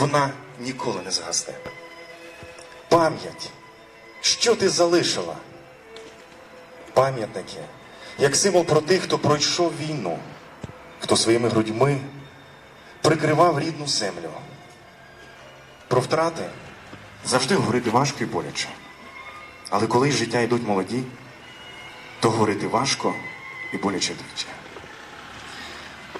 вона ніколи не згасне. Пам'ять, що ти залишила? Пам'ятники, як символ про тих, хто пройшов війну, хто своїми грудьми прикривав рідну землю. Про втрати завжди говорити важко і боляче. Але коли з життя йдуть молоді, то говорити важко і боляче двічі.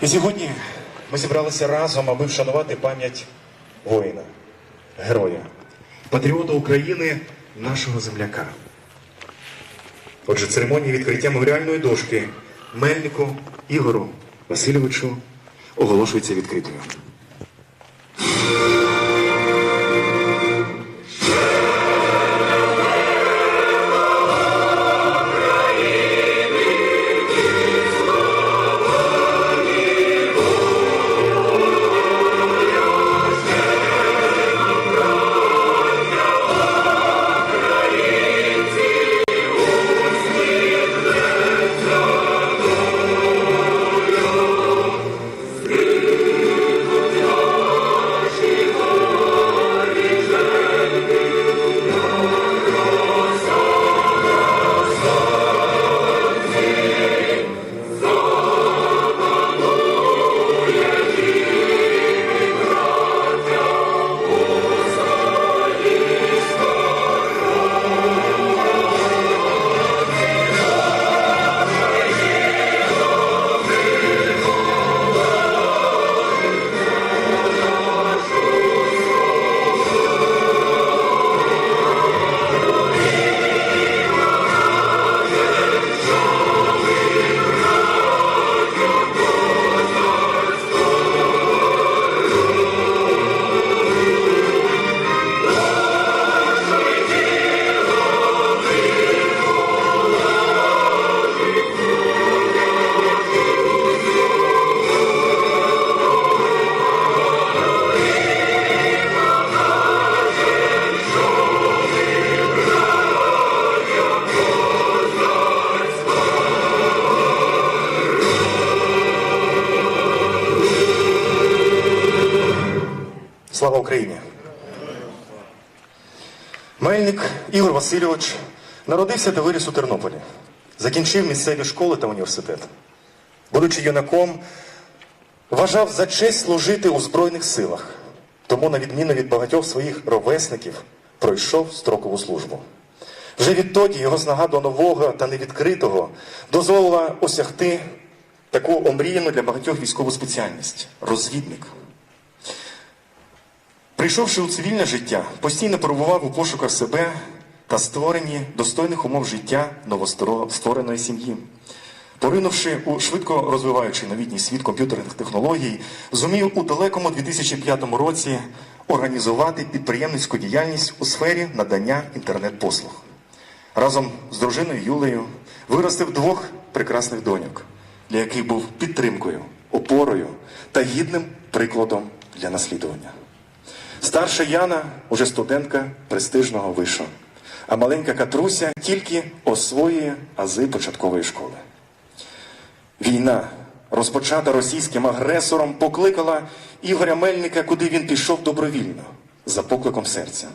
І сьогодні ми зібралися разом, аби вшанувати пам'ять воїна, героя, патріота України, нашого земляка. Отже, церемонія відкриття меморіальної дошки Мельнику Ігору Васильовичу оголошується відкритою. Слава Україні! Мельник Ігор Васильович народився та виріс у Тернополі. Закінчив місцеві школи та університет. Будучи юнаком, вважав за честь служити у Збройних силах. Тому, на відміну від багатьох своїх ровесників, пройшов строкову службу. Вже відтоді його знага до нового та невідкритого дозволила осягти таку омріяну для багатьох військову спеціальність розвідник. Прийшовши у цивільне життя, постійно перебував у пошуках себе та створенні достойних умов життя новоствореної сім'ї. Поринувши у швидко розвиваючий новітній світ комп'ютерних технологій, зумів у далекому 2005 році організувати підприємницьку діяльність у сфері надання інтернет-послуг. Разом з дружиною Юлею виростив двох прекрасних доньок, для яких був підтримкою, опорою та гідним прикладом для наслідування. Старша Яна уже студентка престижного вишу, а маленька Катруся тільки освоює ази початкової школи. Війна, розпочата російським агресором, покликала Ігоря Мельника, куди він пішов добровільно, за покликом серця.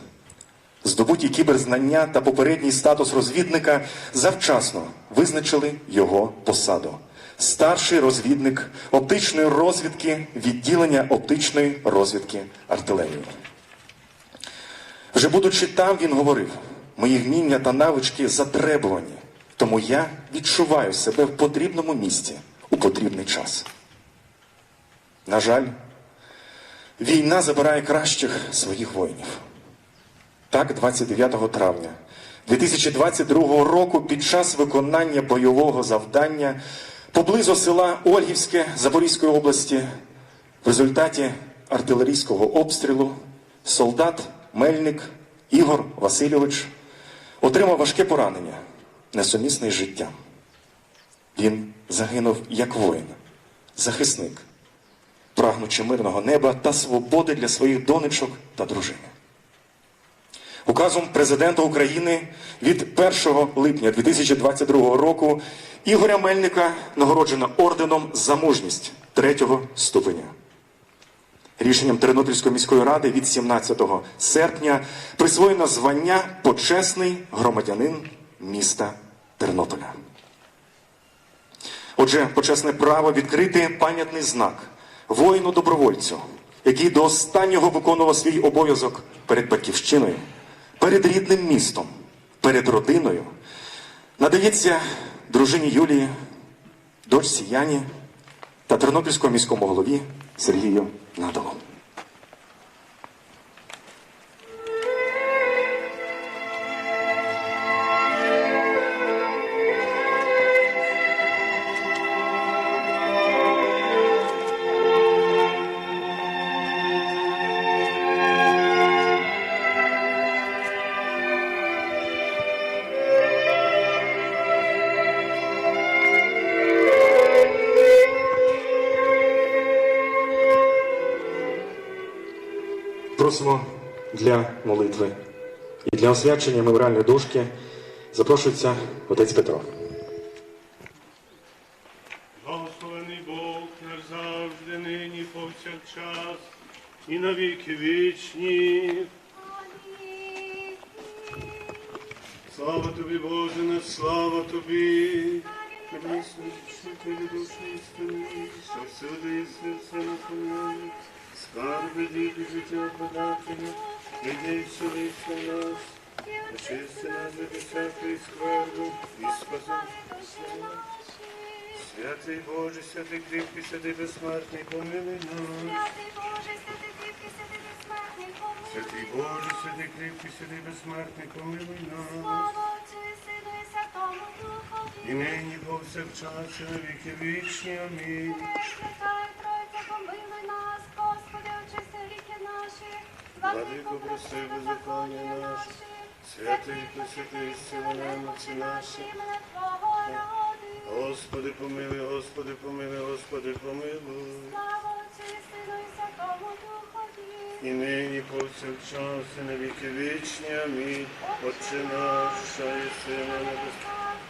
Здобуті кіберзнання та попередній статус розвідника завчасно визначили його посаду. Старший розвідник оптичної розвідки відділення оптичної розвідки артилерії. Вже будучи там, він говорив: мої вміння та навички затребувані, тому я відчуваю себе в потрібному місці у потрібний час. На жаль, війна забирає кращих своїх воїнів. Так, 29 травня 2022 року під час виконання бойового завдання поблизу села Ольгівське Запорізької області в результаті артилерійського обстрілу солдат Мельник Ігор Васильович отримав важке поранення, несумісне з життям. Він загинув як воїн, захисник, прагнучи мирного неба та свободи для своїх донечок та дружини. Указом президента України від 1 липня 2022 року Ігоря Мельника нагороджено орденом за мужність третього ступеня. Рішенням Тернопільської міської ради від 17 серпня присвоєно звання почесний громадянин міста Тернополя. Отже, почесне право відкрити пам'ятний знак воїну-добровольцю, який до останнього виконував свій обов'язок перед батьківщиною, перед рідним містом, перед родиною, надається дружині Юлії, дочці Яні та Тернопільському міському голові Сергію Надалу. Просимо для молитви і для освячення меморіальної дошки запрошується отець Петро. Благословений Бог наш завжди, нині, повсякчас, і на віки вічні. Слава тобі, Боже, наш, слава тобі. Всюди і серце наповняє. Скарби діти життя подателя, людей вселися нас, очисти нас від всякої скверну і спаси. Святий Боже, святий кріпкий, святий безсмертний, помилуй нас. Святий Боже, святий кріпкий, святий безсмертний, помилуй нас. І нині повсякчас, і на віки вічні. Амінь. Владико, прости беззаконня наші, святий посвятий сила немоці наші. Господи, помилуй, Господи, помилуй, Господи, помилуй. І нині повсякчас, і на віки вічні. Амінь. Отче наш, що єси на небес,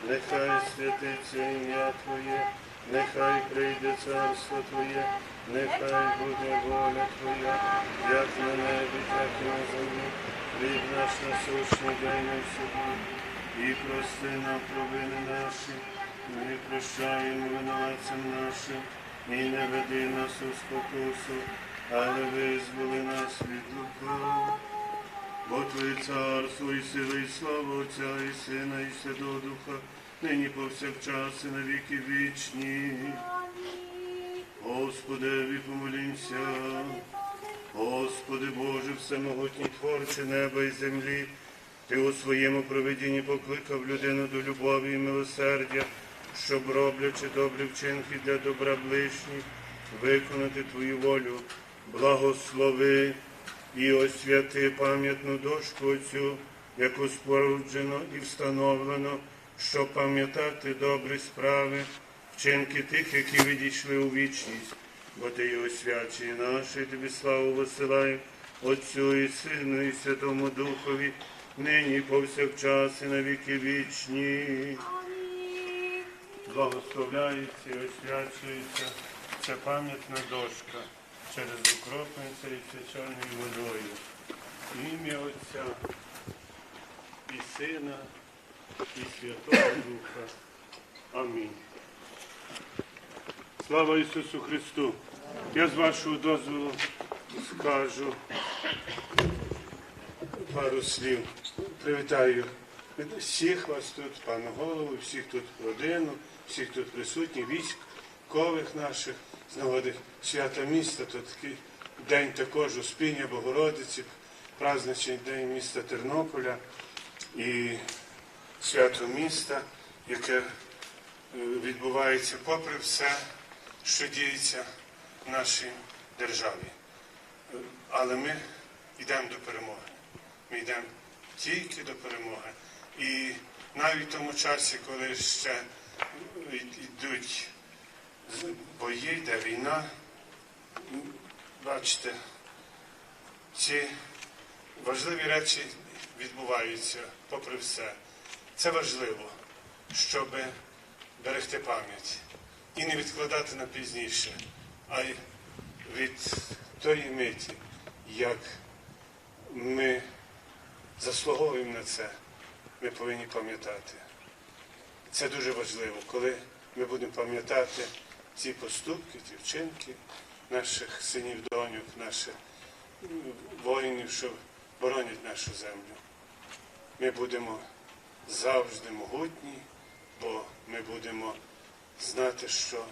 нехай святиться ім'я Твоє, нехай прийде царство Твоє, нехай буде воля Твоя, як на небі, так і на землі. Хліб наш насущний дай нам сьогодні, і прости нам провини наші, ми прощаємо винуватцям нашим, і не веди нас у спокусу, але визволи нас від лукавого. Бо Твоє царство і сила, і слава Отця, і Сина, і Святого Духа, нині повсякчас, і на віки вічні. Господи, помолімся. Господи Боже, всемогутній творче неба і землі, Ти у своєму провидінні покликав людину до любові і милосердя, щоб, роблячи добрі вчинки для добра ближніх, виконати Твою волю. Благослови і освяти пам'ятну дошку цю, яку споруджено і встановлено, щоб пам'ятати добрі справи, вчинки тих, які відійшли у вічність бо ти його свячий наш, і тобі славу висилаю, Отцю і Сину, і Святому Духові, нині повсякчас, і на віки вічні. Благословляється і освячується ця пам'ятна дошка через укропниця і свяченою водою. Ім'я Отця і Сина, і Святого Духа. Амінь. Слава Ісусу Христу! Я з вашого дозволу скажу пару слів. Привітаю всіх вас тут, пана голову, всіх тут родину, всіх тут присутніх, військових наших з нагоди свята міста. Тут такий день також Успіння Богородиці, праздничний день міста Тернополя і свято міста, яке е, відбувається попри все що діється в нашій державі. Але ми йдемо до перемоги. Ми йдемо тільки до перемоги. І навіть в тому часі, коли ще йдуть бої, йде війна, бачите, ці важливі речі відбуваються попри все. Це важливо, щоб берегти пам'ять і не відкладати на пізніше, а й від тої миті, як ми заслуговуємо на це, ми повинні пам'ятати. Це дуже важливо, коли ми будемо пам'ятати ці поступки, ті вчинки наших синів, доньок, наших воїнів, що боронять нашу землю. Ми будемо завжди могутні, бо ми будемо знати, що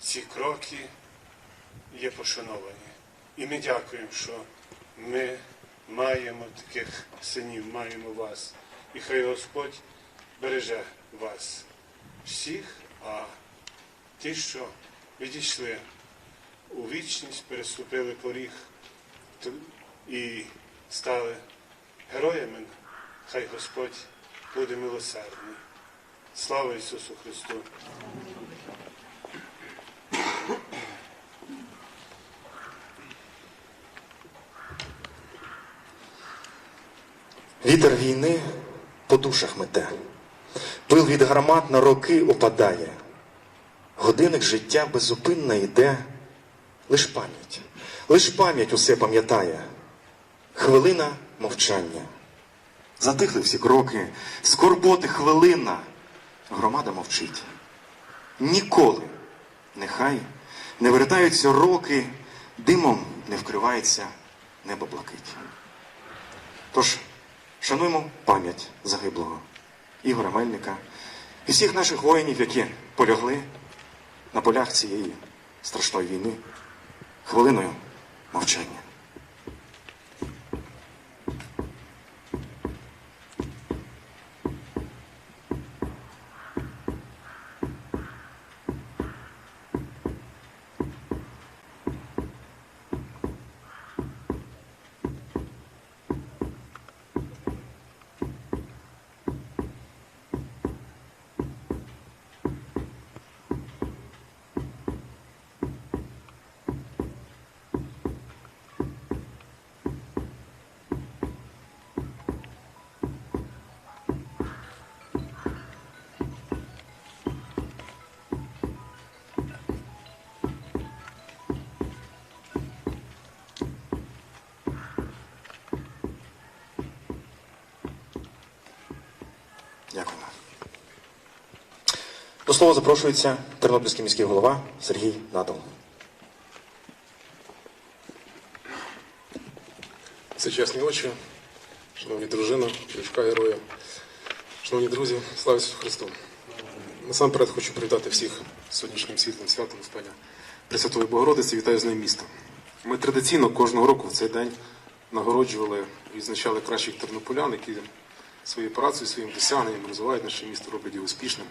ці кроки є пошановані. І ми дякуємо, що ми маємо таких синів, маємо вас. І хай Господь береже вас всіх, а ті, що відійшли у вічність, переступили поріг і стали героями, хай Господь буде милосердний. Слава Ісусу Христу! Вітер війни по душах мете, пил від гармат на роки опадає, годинник життя безупинно йде, лиш пам'ять, лиш пам'ять усе пам'ятає, хвилина мовчання. Затихли всі кроки, скорботи хвилина, громада мовчить. Ніколи, нехай. Не вертаються роки, димом не вкривається. Небо блакить. Тож шануємо пам'ять загиблого. Ігоря Мельника. І всіх наших воїнів, які полягли на полях цієї страшної війни. Хвилиною мовчання. До слова запрошується Тернопільський міський голова Сергій Надал. Всечесні очі, шановні дружина, дочка героя, шановні друзі, слава Ісусу Христу. Насамперед хочу привітати всіх сьогоднішнім світлим святом Господня Пресвятої Богородиці, вітаю з нею місто. Ми традиційно кожного року в цей день нагороджували і відзначали кращих тернополян, які своєю працею, своїм досягненням розвивають наше місто, роблять його успішним.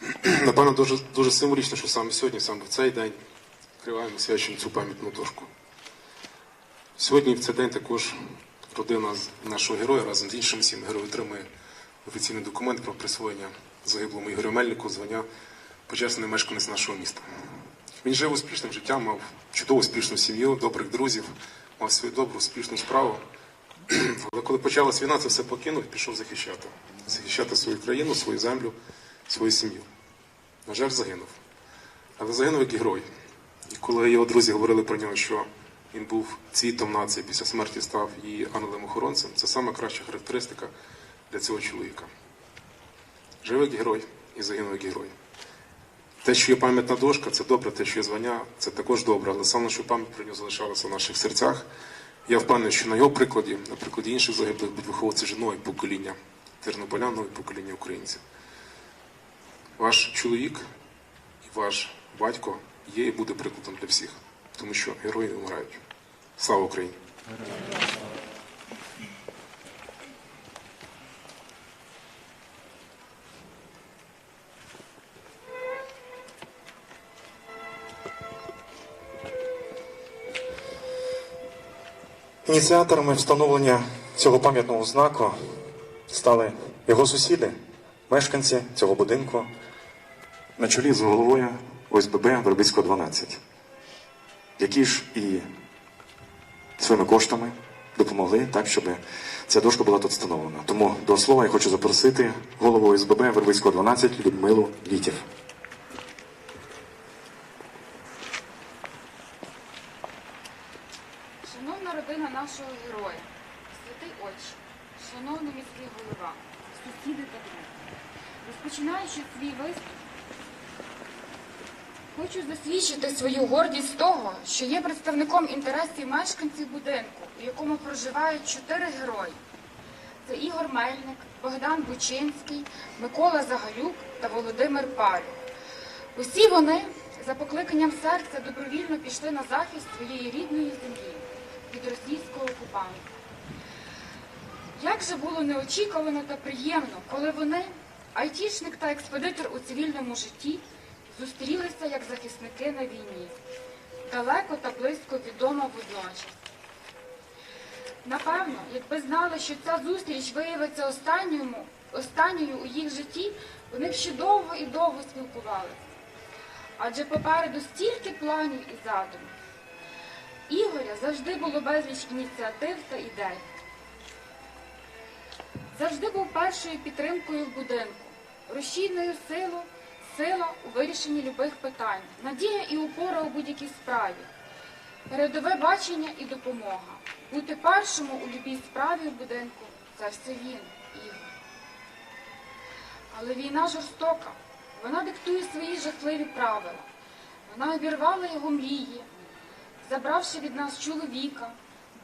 Напевно, дуже, дуже символічно, що саме сьогодні, саме в цей день, відкриваємо свячимо цю пам'ятну дошку. Сьогодні в цей день також родина нашого героя разом з іншими сім героїв отримує офіційний документ про присвоєння загиблому Ігорю Мельнику звання почесний мешканець нашого міста. Він жив успішним життям, мав чудову успішну сім'ю, добрих друзів, мав свою добру, успішну справу. Але коли почалась війна, це все покинув і пішов захищати. Захищати свою країну, свою землю, свою сім'ю. На жаль, загинув. Але загинув як герой. І коли його друзі говорили про нього, що він був цвітом нації, після смерті став її ангелем-охоронцем, це саме краща характеристика для цього чоловіка. Жив як герой і загинув як герой. Те, що є пам'ятна дошка, це добре, те, що є звання, це також добре, але саме, що пам'ять про нього залишалася в наших серцях. Я впевнений, що на його прикладі, на прикладі інших загиблих, будуть виховуватися нові покоління тернополян, нові покоління українців. Ваш чоловік і ваш батько є і буде прикладом для всіх, тому що герої не вмирають. Слава Україні! Ініціаторами встановлення цього пам'ятного знаку стали його сусіди, мешканці цього будинку на чолі з головою ОСББ Вербицького 12, які ж і своїми коштами допомогли так, щоб ця дошка була тут встановлена. Тому до слова я хочу запросити голову ОСББ Вербицького 12 Людмилу Літів. Шановна родина нашого героя, святий отче, шановний міський голова, сусіди та друзі, розпочинаючи свій виступ, хочу засвідчити свою гордість того, що є представником інтересів мешканців будинку, у якому проживають чотири герої. Це Ігор Мельник, Богдан Бучинський, Микола Загалюк та Володимир Парюк. Усі вони за покликанням серця добровільно пішли на захист своєї рідної землі від російського окупанта. Як же було неочікувано та приємно, коли вони, айтішник та експедитор у цивільному житті, зустрілися як захисники на війні, далеко та близько відомо водночас. Напевно, якби знали, що ця зустріч виявиться останньому, останньою у їх житті, вони б ще довго і довго спілкувалися. Адже попереду стільки планів і задумів. Ігоря завжди було безліч ініціатив та ідей. Завжди був першою підтримкою в будинку, рушійною силою, сила у вирішенні любих питань, надія і опора у будь-якій справі, передове бачення і допомога. Бути першому у любій справі в будинку це все він, Ігор. Але війна жорстока. Вона диктує свої жахливі правила. Вона обірвала його мрії, забравши від нас чоловіка,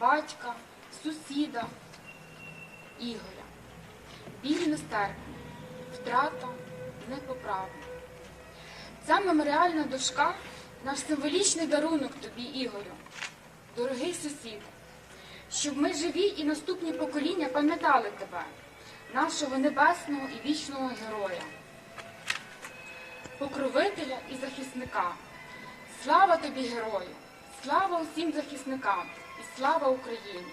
батька, сусіда, Ігоря. Біль нестерпний, втрата непоправна. Ця меморіальна дошка наш символічний дарунок тобі, Ігорю, дорогий сусід, щоб ми живі і наступні покоління пам'ятали тебе, нашого небесного і вічного героя покровителя і захисника. Слава тобі, герою! Слава усім захисникам і слава Україні!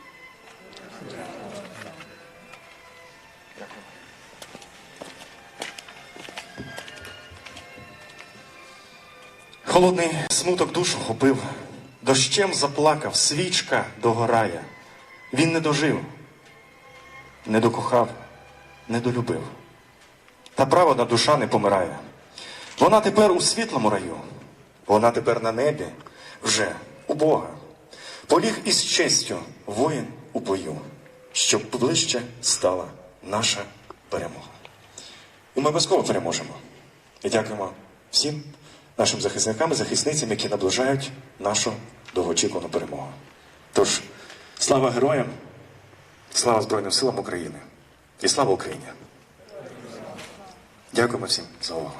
Холодний смуток душу хопив, дощем заплакав, свічка догорає. Він не дожив, не докохав, не долюбив. Та праведна душа не помирає. Вона тепер у світлому раю, вона тепер на небі, вже у Бога. Поліг із честю воїн у бою, щоб ближче стала наша перемога. І ми обов'язково переможемо. І дякуємо всім нашим захисникам і захисницям, які наближають нашу довгоочікувану перемогу. Тож, слава героям, слава Збройним силам України і слава Україні! Дякуємо всім за увагу.